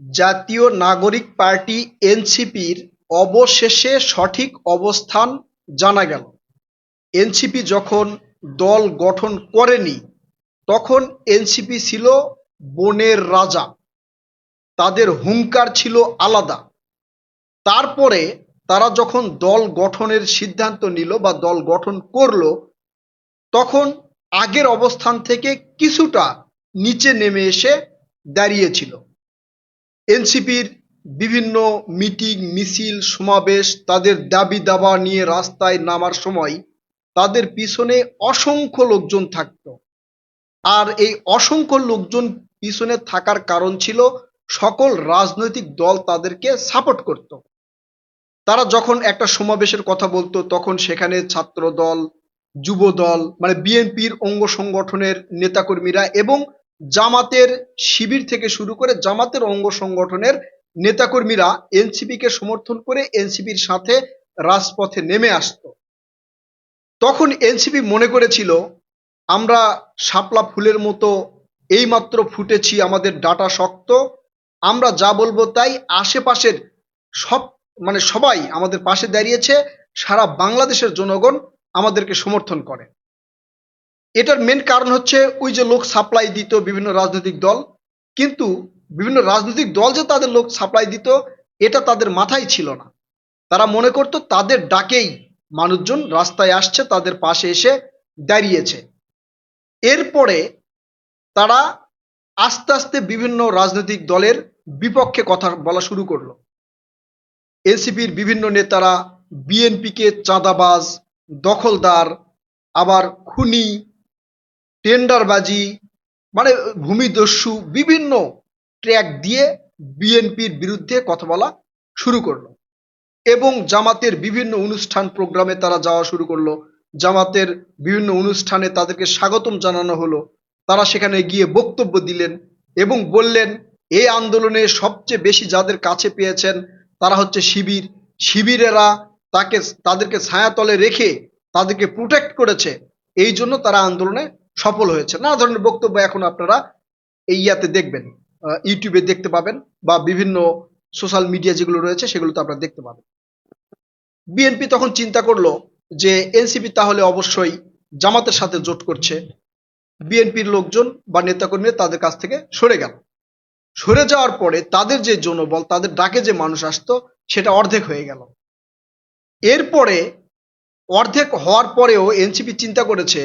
জাতীয় নাগরিক পার্টি এনসিপির অবশেষে সঠিক অবস্থান জানা গেল। এনসিপি যখন দল গঠন করেনি, তখন এনসিপি ছিল বনের রাজা। তাদের হুঙ্কার ছিল আলাদা। তারপরে তারা যখন দল গঠনের সিদ্ধান্ত নিল বা দল গঠন করল, তখন আগের অবস্থান থেকে কিছুটা নিচে নেমে এসে দাঁড়িয়েছিল। এনসিপির বিভিন্ন মিটিং, মিছিল, সমাবেশ তাদের দাবি দাবা নিয়ে রাস্তায় নামার সময় তাদের পিছনে অসংখ্য লোকজন থাকতো। আর এই অসংখ্য লোকজন পিছনে থাকার কারণ ছিল সকল রাজনৈতিক দল তাদেরকে সাপোর্ট করত। তারা যখন একটা সমাবেশের কথা বলতো, তখন সেখানে ছাত্র দল যুব দল মানে বিএনপির অঙ্গ সংগঠনের নেতাকর্মীরা এবং জামাতের শিবির থেকে শুরু করে জামাতের অঙ্গ সংগঠনের নেতাকর্মীরা এনসিপিকে সমর্থন করে এনসিপির সাথে রাজপথে নেমে আসতো। তখন এনসিপি মনে করেছিল, আমরা শাপলা ফুলের মতো এইমাত্র ফুটেছি, আমাদের ডাটা শক্ত, আমরা যা বলব তাই আশেপাশের সব মানে সবাই আমাদের পাশে দাঁড়িয়েছে, সারা বাংলাদেশের জনগণ আমাদেরকে সমর্থন করে। এটার মেন কারণ হচ্ছে ওই যে লোক সাপ্লাই দিত বিভিন্ন রাজনৈতিক দল। কিন্তু বিভিন্ন রাজনৈতিক দল যে তাদের লোক সাপ্লাই দিত, এটা তাদের মাথায় ছিল না। তারা মনে করত তাদের ডাকেই মানুষজন রাস্তায় আসছে, তাদের পাশে এসে দাঁড়িয়েছে। এরপরে তারা আস্তে আস্তে বিভিন্ন রাজনৈতিক দলের বিপক্ষে কথা বলা শুরু করল। এনসিপির বিভিন্ন নেতারা, বিএনপিকে চাঁদাবাজ, দখলদার, আবার খুনি টেন্ডারবাজি মানে ভূমিদস্যু, বিভিন্ন ট্র্যাক দিয়ে বিএনপির বিরুদ্ধে কথা বলা শুরু করল এবং জামাতের বিভিন্ন অনুষ্ঠান প্রোগ্রামে তারা যাওয়া শুরু করল। জামাতের বিভিন্ন অনুষ্ঠানে তাদেরকে স্বাগতম জানানো হলো। তারা সেখানে গিয়ে বক্তব্য দিলেন এবং বললেন এই আন্দোলনে সবচেয়ে বেশি যাদের কাছে পেয়েছেন তারা হচ্ছে শিবির। শিবিরেরা তাকে, তাদেরকে ছায়াতলে রেখে তাদেরকে প্রোটেক্ট করেছে। এই জন্য তারা আন্দোলনে সফল হয়েছে। নানা ধরনের বক্তব্য এখন আপনারা এই ইয়াতে দেখবেন ইউটিউবে দেখতে পাবেন বা বিভিন্ন সোশ্যাল মিডিয়া যেগুলো রয়েছে সেগুলো তো আপনারা দেখতে পাবেন। বিএনপি তখন চিন্তা করল যে এনসিপি তাহলে অবশ্যই জামাতের সাথে জোট করছে। বিএনপির লোকজন বা নেতাকর্মীরা তাদের কাছ থেকে সরে গেল। সরে যাওয়ার পরে তাদের যে জনবল তাদের ডাকে যে মানুষ আসতো, সেটা অর্ধেক হয়ে গেল। এরপরে অর্ধেক হওয়ার পরেও এনসিপি চিন্তা করেছে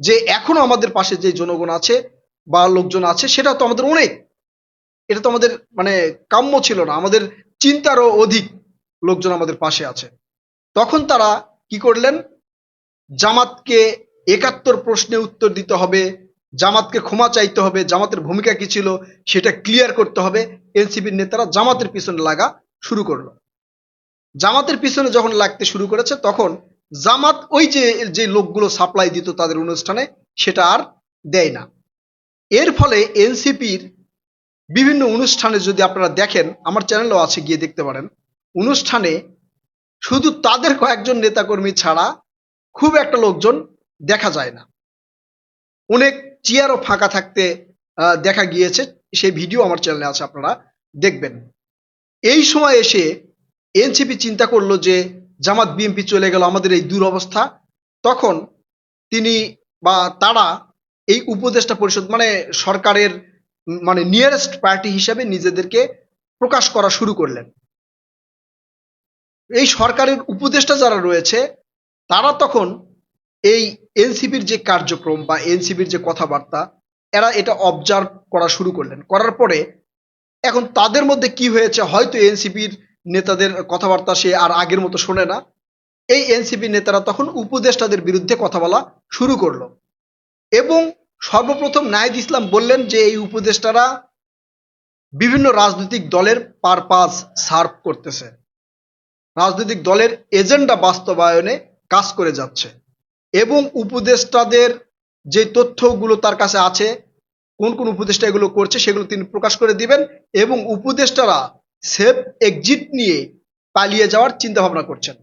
যে এখনও আমাদের পাশে যে জনগণ আছে বা লোকজন আছে, সেটা তো আমাদের অনেক। এটা তো আমাদের মানে কাম্য ছিল না। আমাদের চিন্তারও অধিক লোকজন আমাদের পাশে আছে। তখন তারা কি করলেন? জামাতকে একাত্তর প্রশ্নে উত্তর দিতে হবে, জামাতকে ক্ষমা চাইতে হবে, জামাতের ভূমিকা কি ছিল সেটা ক্লিয়ার করতে হবে। এনসিপির নেতারা জামাতের পিছনে লাগা শুরু করল। জামাতের পিছনে যখন লাগতে শুরু করেছে, তখন জামাত ওই যে যে লোকগুলো সাপ্লাই দিত তাদের অনুষ্ঠানে, সেটা আর দেয় না। এর ফলে এনসিপির বিভিন্ন অনুষ্ঠানে যদি আপনারা দেখেন, আমার চ্যানেলও আছে, গিয়ে দেখতে পারেন। অনুষ্ঠানে শুধু তাদের কয়েকজন নেতাকর্মী ছাড়া খুব একটা লোকজন দেখা যায় না। অনেক চেয়ারও ফাঁকা থাকতে দেখা গিয়েছে। সেই ভিডিও আমার চ্যানেলে আছে, আপনারা দেখবেন। এই সময় এসে এনসিপি চিন্তা করল যে জামাত বিএনপি চলে গেল আমাদের এই দুরবস্থা। তখন তিনি বা তারা এই উপদেষ্টা পরিষদ মানে সরকারের মানে নিয়ারেস্ট পার্টি হিসাবে নিজেদেরকে প্রকাশ করা শুরু করলেন। এই সরকারের উপদেষ্টা যারা রয়েছে, তারা তখন এই এনসিপির যে কার্যক্রম বা এনসিপির যে কথাবার্তা, এরা এটা অবজার্ভ করা শুরু করলেন। করার পরে এখন তাদের মধ্যে কি হয়েছে? হয়তো এনসিপির নেতাদের কথাবার্তা সে আর আগের মতো শোনে না। এই এনসিপি নেতারা তখন উপদেষ্টাদের বিরুদ্ধে কথা বলা শুরু করল। এবং সর্বপ্রথম নাহিদ ইসলাম বললেন যে, এই উপদেষ্টারা বিভিন্ন রাজনৈতিক দলের পারপাস সার্ভ করতেছে। রাজনৈতিক দলের এজেন্ডা বাস্তবায়নে কাজ করে যাচ্ছে। এবং উপদেষ্টাদের যে তথ্যগুলো তার কাছে আছে, কোন কোন উপদেষ্টা এগুলো করছে, সেগুলো তিনি প্রকাশ করে দিবেন। এবং উপদেষ্টারা সেফ এক্সিট নিয়ে পালিয়ে যাওয়ার চিন্তা ভাবনা করছেন।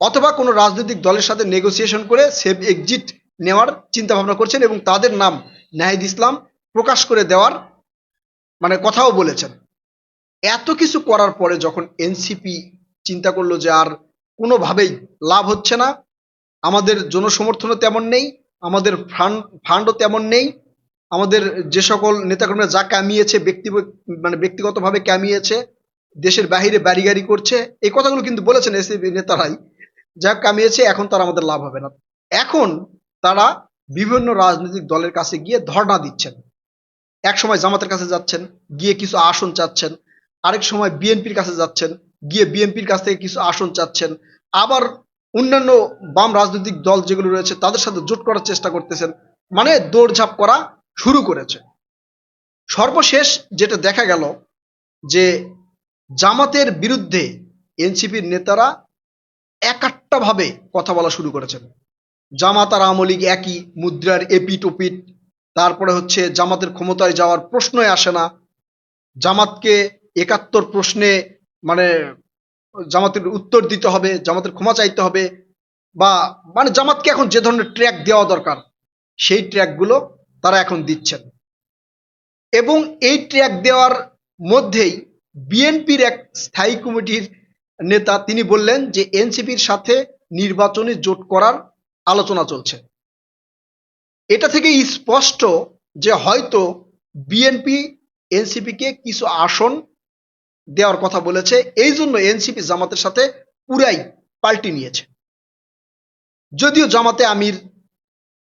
অথবা কোনো রাজনৈতিক দলের সাথে নেগোসিয়েশন করে সেফ এক্সিট নেওয়ার চিন্তা ভাবনা করছেন এবং তাদের নাম নাহিদ ইসলাম প্রকাশ করে দেওয়ার মানে কথাও বলেছেন। এত কিছু করার পরে যখন এনসিপি চিন্তা করল যে আর কোনোভাবেই লাভ হচ্ছে না, আমাদের জনসমর্থনও তেমন নেই, আমাদের ফান্ড, ফান্ডও তেমন নেই আমাদের যে সকল নেতাকর্মীরা যা কামিয়েছে, ব্যক্তি মানে ব্যক্তিগতভাবে কামিয়েছে, দেশের বাহিরে বাড়িগাড়ি করছে, এই কথাগুলো কিন্তু বলেছেন এসিপি নেতারাই। যা কামিয়েছে, এখন তারা আমাদের লাভ হবে না। এখন তারা বিভিন্ন রাজনৈতিক দলের কাছে গিয়ে ধর্ণা দিচ্ছেন। এক সময় জামাতের কাছে যাচ্ছেন, গিয়ে কিছু আসন চাচ্ছেন। আরেক সময় বিএনপির কাছে যাচ্ছেন, গিয়ে বিএনপির কাছ থেকে কিছু আসন চাচ্ছেন। আবার অন্যান্য বাম রাজনৈতিক দল যেগুলো রয়েছে, তাদের সাথে জোট করার চেষ্টা করতেছেন। মানে দৌড়ঝাঁপ করা শুরু করেছে। সর্বশেষ যেটা দেখা গেল যে জামাতের বিরুদ্ধে এনসিপির নেতারা একাট্টা ভাবে কথা বলা শুরু করেছেন। জামাত আর আওয়ামী লীগ একই, মুদ্রার এপিট ওপিট তারপরে হচ্ছে জামাতের ক্ষমতায় যাওয়ার প্রশ্নই আসে না। জামাতকে একাত্তর প্রশ্নে মানে জামাতের উত্তর দিতে হবে, জামাতের ক্ষমা চাইতে হবে বা মানে জামাতকে এখন যে ধরনের ট্র্যাক দেওয়া দরকার, সেই ট্র্যাকগুলো তারা এখন দিচ্ছেন। এবং এই ট্র্যাক দেওয়ার মধ্যেই বিএনপির এক স্থায়ী কমিটির নেতা তিনি বললেন যে এনসিপির সাথে নির্বাচনে জোট করার আলোচনা চলছে। এটা থেকে স্পষ্ট যে হয়তো বিএনপি এনসিপিকে কিছু আসন দেওয়ার কথা বলেছে, এই জন্য এনসিপি জামাতের সাথে পুরাই পাল্টি নিয়েছে। যদিও জামাতে আমির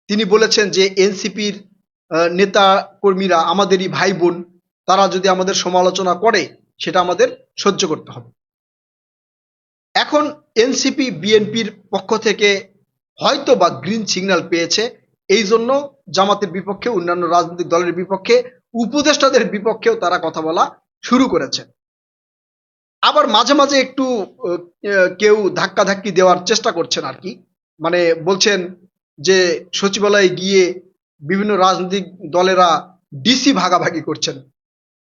তিনি বলেছেন যে এনসিপির নেতা কর্মীরা আমাদেরই ভাই বোন, তারা যদি আমাদের সমালোচনা করে, সেটা আমাদের সহ্য করতে হবে। এখন এনসিপি, বিএনপির পক্ষ থেকে হয়তো বা গ্রিন সিগন্যাল পেয়েছে, এই জন্য জামাতের বিপক্ষে, অন্যান্য রাজনৈতিক দলের বিপক্ষে, উপদেষ্টাদের বিপক্ষেও তারা কথা বলা শুরু করেছে। আবার মাঝে মাঝে একটু কেউ ধাক্কাধাক্কি দেওয়ার চেষ্টা করছেন আর কি। মানে বলছেন যে সচিবালয়ে গিয়ে বিভিন্ন রাজনৈতিক দলেরা ডিসি ভাগাভাগি করছেন।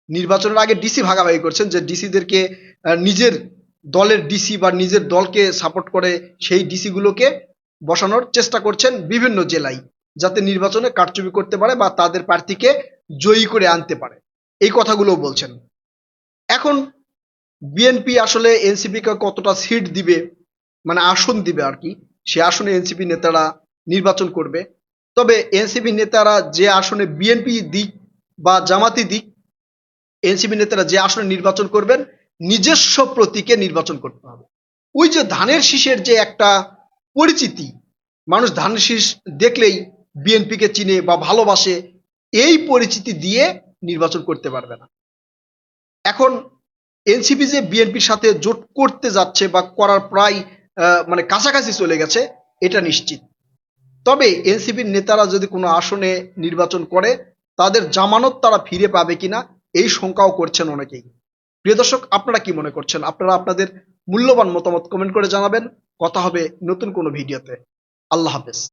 নির্বাচনের আগে ডিসি ভাগাভাগি করছেন যে ডিসিদেরকে নিজের দলের ডিসি বা নিজের দলকে সাপোর্ট করে সেই ডিসিগুলোকে বসানোর চেষ্টা করছেন বিভিন্ন জেলায়, যাতে নির্বাচনে কারচুপি করতে পারে বা তাদের প্রার্থীকে জয়ী করে আনতে পারে। এই কথাগুলো বলছেন। এখন বিএনপি আসলে এনসিপি কে কতটা সিট দিবে মানে আসন দিবে আর কি, সে আসনে এনসিপি নেতারা নির্বাচন করবে। তবে এনসিপি নেতারা যে আসনে বিএনপি দিক বা জামাতি দিক, এনসিপি নেতারা যে আসনে নির্বাচন করবেন, নিজস্ব প্রতীকে নির্বাচন করতে হবে। ওই যে ধানের শীষের যে একটা পরিচিতি, মানুষ ধানের শীষ দেখলেই বিএনপিকে চিনে বা ভালোবাসে, এই পরিচিতি দিয়ে নির্বাচন করতে পারবে না। এখন এনসিপি যে বিএনপির সাথে জোট করতে যাচ্ছে বা করার প্রায় মানে কাছাকাছি চলে গেছে, এটা নিশ্চিত। তবে এনসিপির নেতারা যদি কোনো আসনে নির্বাচন করে, তাদের জামানত তারা ফিরে পাবে কিনা, এই শঙ্কাও করছেন অনেকেই। প্রিয় দর্শক, আপনারা কি মনে করছেন? আপনারা আপনাদের মূল্যবান মতামত কমেন্ট করে জানাবেন। কথা হবে নতুন কোনো ভিডিওতে। আল্লাহ হাফেজ।